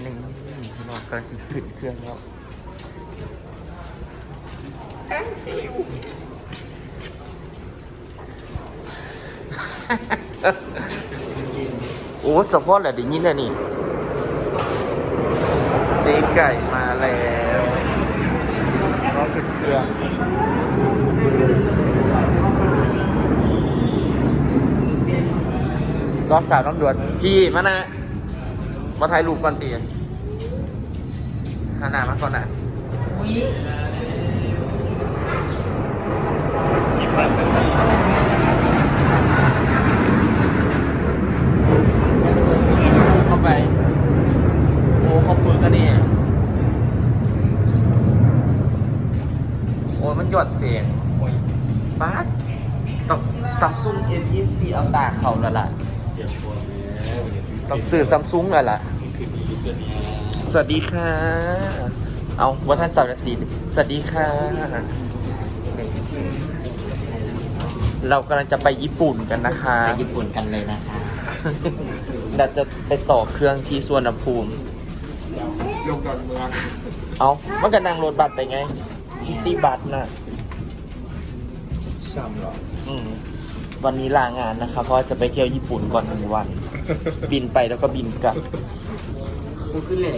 หนึ่งพี่น้องกำลังสิขึ้นเครื่องแล้วโอ้สะโพกแหละได้ยินอะนี่ เจ๊ไก่มาแล้วรอขึ้นเครื่องรอสาวน้ำด่วนพี่มานะ มาถ่ายรูปก่อนตีหาหน้ามาก่อนนะเข้าไป โอ้เขาฝึกกันนี่โอ้มันหยอดเสียงป๊าต้องซัมซุง S24 เอาตาเขาแล้วล่ะต้องซื้อซัมซุงแล้วล่ะ สวัสดีค่ะ เอาวัฒนสวัสดีสวัสดีค่ะ เรากำลังจะไปญี่ปุ่นกันนะคะ ไปญี่ปุ่นกันเลยนะคะเราจะไปต่อเครื่องที่สวนภูมิลงดอนเมืองเอามันก็นั่งรถบัสไปไง ซิตี้บัสน่ะซ้ำหรออืมวันนี้ลางานนะคะ เพราะว่าจะไปเที่ยวญี่ปุ่นก่อนหนึ่งวัน บินไปแล้วก็บินกลับ กูขึ้นเลย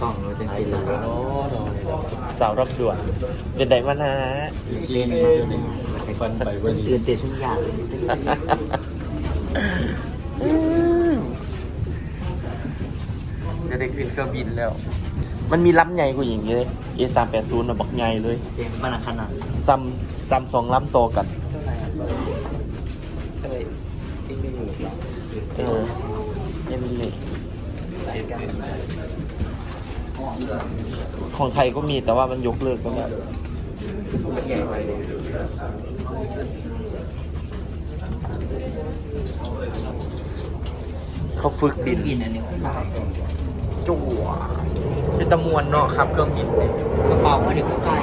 กล่องเราจะกินแล้วโอ้โหสาวรับด่วนเป็นไดมานะเล่นมากเลยฟันไปวันนี้ตื่นเต้นทุกอย่างเลยจะได้ขึ้นเครื่องบินแล้ว มันมีลำใหญ่กว่าอย่างนี้เลย A 3 8 0นะบักใหญ่เลยเต็มมันขนาดซ้ำซ้ำสองลำโตวกันเอ้ยไม่อยู่หรอก เออไม่มีเลย ของไทยก็มีแต่ว่ามันยกเลิกไปแล้วเขาฝึกบินบินอันนี้ไม่ได้จั่วเป็นตะมวนเนาะครับเครื่องบินเนี่ยกระเป๋าก็เด็กก็ไกล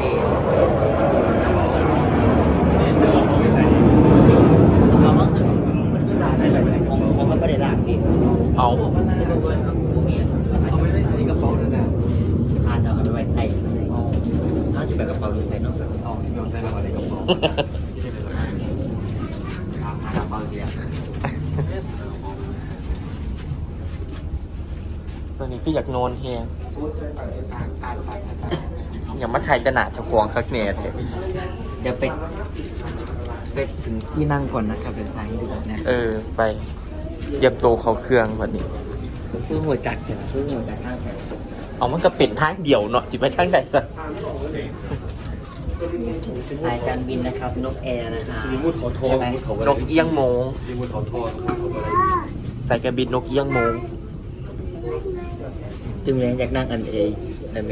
เดี๋ยวเราไปใส่กระเป๋าก็คือมันก็หลากข ถ้าจะแบบกระเป๋าหรือใส่นอกแบบเอาที่เราใส่เราในกระเป๋าที่จะเป็นราคาหากระเป๋าเดียวตอนนี้คืออยากนอนเฮียอย่ามาถ่ายแต่หนาเจะควงคักเนตเลยเดี๋ยวไปไปถึงที่นั่งก่อนนะครับเป็นทางที่ดูแบบนี้เออ ไปเตรียมตัวเขาเครื่องวันนี้ เพื่อหัวจักรเนี่ยเพื่อหัวจักรข้างแขน เอามันก็เป็นทางเดียวเนาะสิไปทางใดสักสายการบินนะครับ นกแอร์นะคะซีมูดเขาโทรใช่ไหมเขานกเอี้ยงโมงซีมูดเขาโทรเขาอะไรสายการบินนกเอี้ยงโมงจึงเลยอยากนั่งอันเอนะเม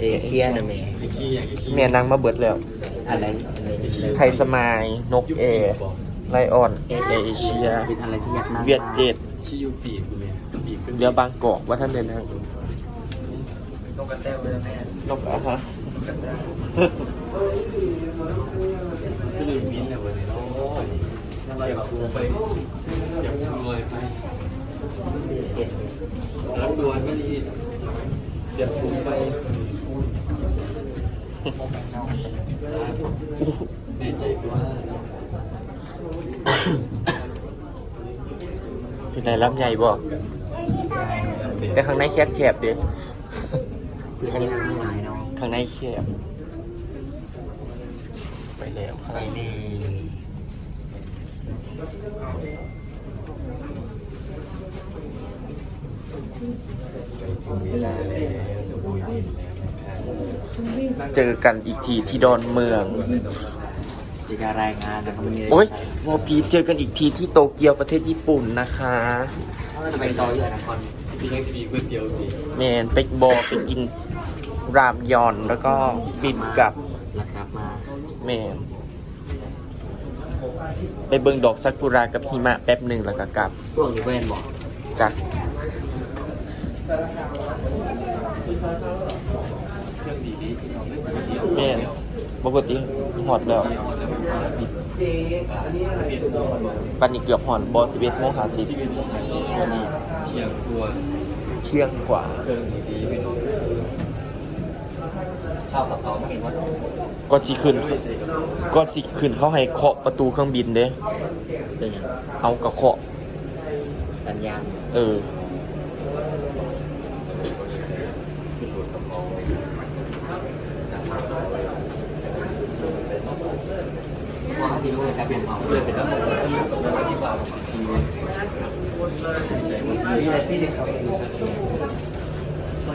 เอเชียนะเมไอ้ขี้อย่างไอ้ขี้เมียนางมาเบิดแล้ว อะไรอะไรไทยสมายนกเอร์ไลออนเอเชียเป็นอะไรที่อยากนั่งเวียดเจ็ดขี้ยูปีกเนี่ยปีกขึ้นเรือบางกอกว่าท่านเดินทาง นกกระแตวเลยแม่นกอะฮะก็ลืมมิ้นท์แล้ววันนี้โอ้ยอยากคูไปอยากคูลอยไปรับดวนไม่ดีอยากคูไปแน่ใจตัวที่ไหนรับใหญ่บ่แต่ข้างในแคบแคบๆดิ คือจะนั่งไม่หลายเนาะข้างในแคบไปแล้วคไปรับเลยไปถึงเวลาแล้วจะบุยบินแล้วนะครับเจอกันอีกทีที่ดอนเมืองจะจะรายงานนะครับวันนี้โอ้ยโมปีเจอกันอีกทีที่โตเกียวประเทศญี่ปุ่นนะคะจะไปต่อเรือนะครพี่ยังสิบีก๋วยเตี๋ยวจีแมนไปบอไปกิน รามยอนแล้วก็บินกลับราคามาแมนไปเบิงดอกซากุระกับหิมะแป๊บหนึ่งแล้วก็กลับพวกนี้เพื่อนบอกจากเครื่องดีดีที่เราเล่นก๋วยเตี๋ยวแมนปกติหอดแล้วแล้วมันบิดสปีดโมงปันนี้เกือบหอนบอสิบเอ็ดโมงหาสิบสิบเอ็ดโมงห้าสิบวันนี้เที่ที่ยงตัวเที่ยงกว่าเครื่องดีๆ ไม่ต้องชอบกระเป๋าไม่เห็นว่าก็จีขึ้นไม่ใส่กระเป๋าก็จีขึ้นเขาให้เคาะประตูเครื่องบินเด้เป็นอย่างเอากระเคาะสัญญาณเออว่าเขาสิรู้เลยการเป็นเป๋าเพื่อเป็นระบบที่ฝากทีมีอะไรที่เด็กเขา เ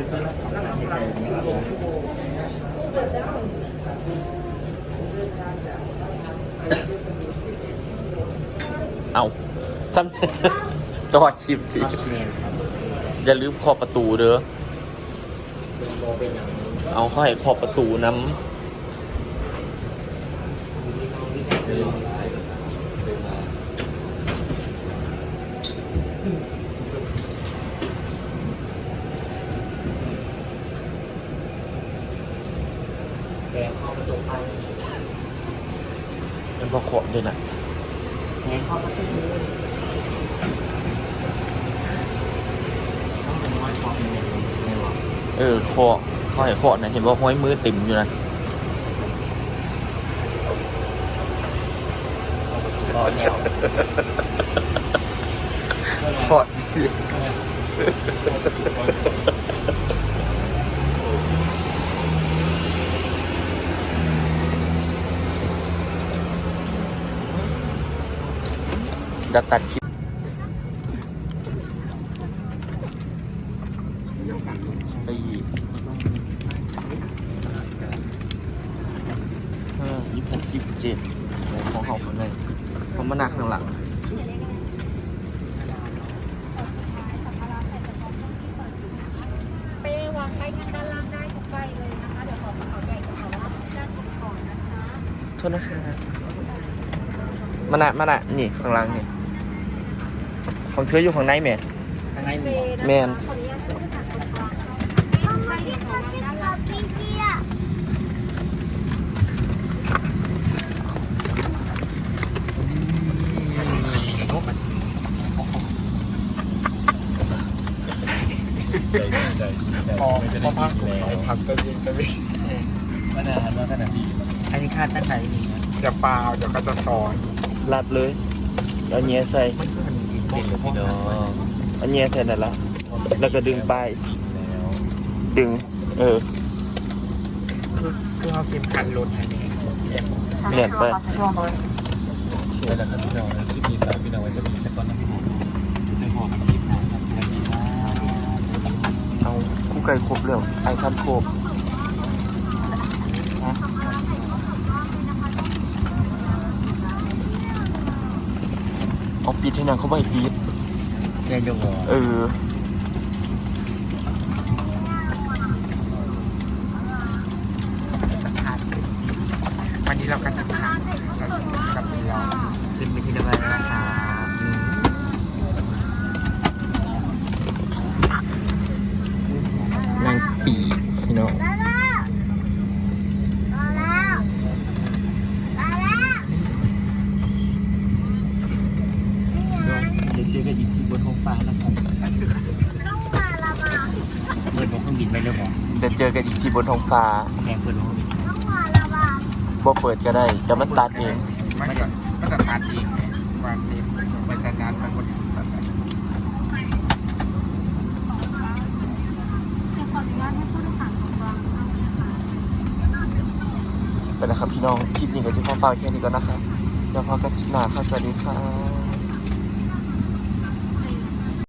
อาซ้ำต่อชิมติอย่าลืมขอบประตูเด้อเอาค่อยขอบประตูน้ำ แกเข้าประตูไปำมันพอเคาะด้วยนะแกเข้าประตูต้องเป็นวันของเป็นอย่างนี้ไม่หรอกเออเคาะเขาให้เคาะนะเห็นว่าห้อยมือเต็มอยู่นะรอแนวเคา จะตัดคลิปไปอีกห้ายี่สิบหกยี่สิบเจ็ดของเขาคนนึงเขามาหนักข้างหลังเป้วางใกล้กันด้านล่างได้ทุกใบเลยนะคะ เดี๋ยวขอกระเป๋าใหญ่กระเป๋าล่างด้านบนก่อนนะคะ โทษนะคะมานะมานะนี่ข้างหล่างนี่ ของเธออยู่ข้างในแม่ข้างในมีเป้นะคะแมนขออนุญาตขึ้นสถานบนกลางนะคะใกล้เดี๋ยวขอวางด้านล่างใจใจใจไม่จะได้กินแล้วทำตัวเองตัวเองขนาดว่าขนาดนี้อันนี้คาดตั้งใจนี่นะจะฟาวเดี๋ยวก็จะสอนรัดเลยเอาเงี้ยใส่ มันคืออันนี้เป็นกับพี่น้องเอาเงี้ยใส่นั่นละแล้วก็ดึงป้ายแล้วดึง เออคือคือเขาพิมพ์คันรถให้เนี่ยเนี่ยเปลี่ยนไปเวลาครับพี่น้องที่มีฝากพี่น้องไว้จะมีสักก้อนนะพี่ผมจะขอคำคิดนะครับสวัสดีครับเอาคู่ไก่ครบแล้วไอ้ท่านครบ เอาปิดให้นางเขาไม่ปิดเรียนอยู่หัวเออวันนี้เราก็จะทำกับกับเราขึ้นไปที่เรียบร้อยแล้วนะครับนางปีกพี่น้อง เดี๋ยวเจอกันอีกทีบนท้องฟ้านะครับเปิดบนเครื่องบินไปเรื่อยบอก เดี๋ยวเจอกันอีกทีบนท้องฟ้าแพงเปิดบนเครื่องบินบ่เปิดก็ได้แต่มันตัดเองมันจะมันจะตัดเองเนี่ยวันนี้ไปชนะมันก็ตัดเดี๋ยวขออนุญาตให้ผู้โดยสารตรงกลางเข้านะคะไปแล้วครับพี่น้องคลิปนี้ก็จะขอฝากแค่นี้ก่อนนะครับเดี๋ยวพอกันคลิปหน้าครับสวัสดีครับ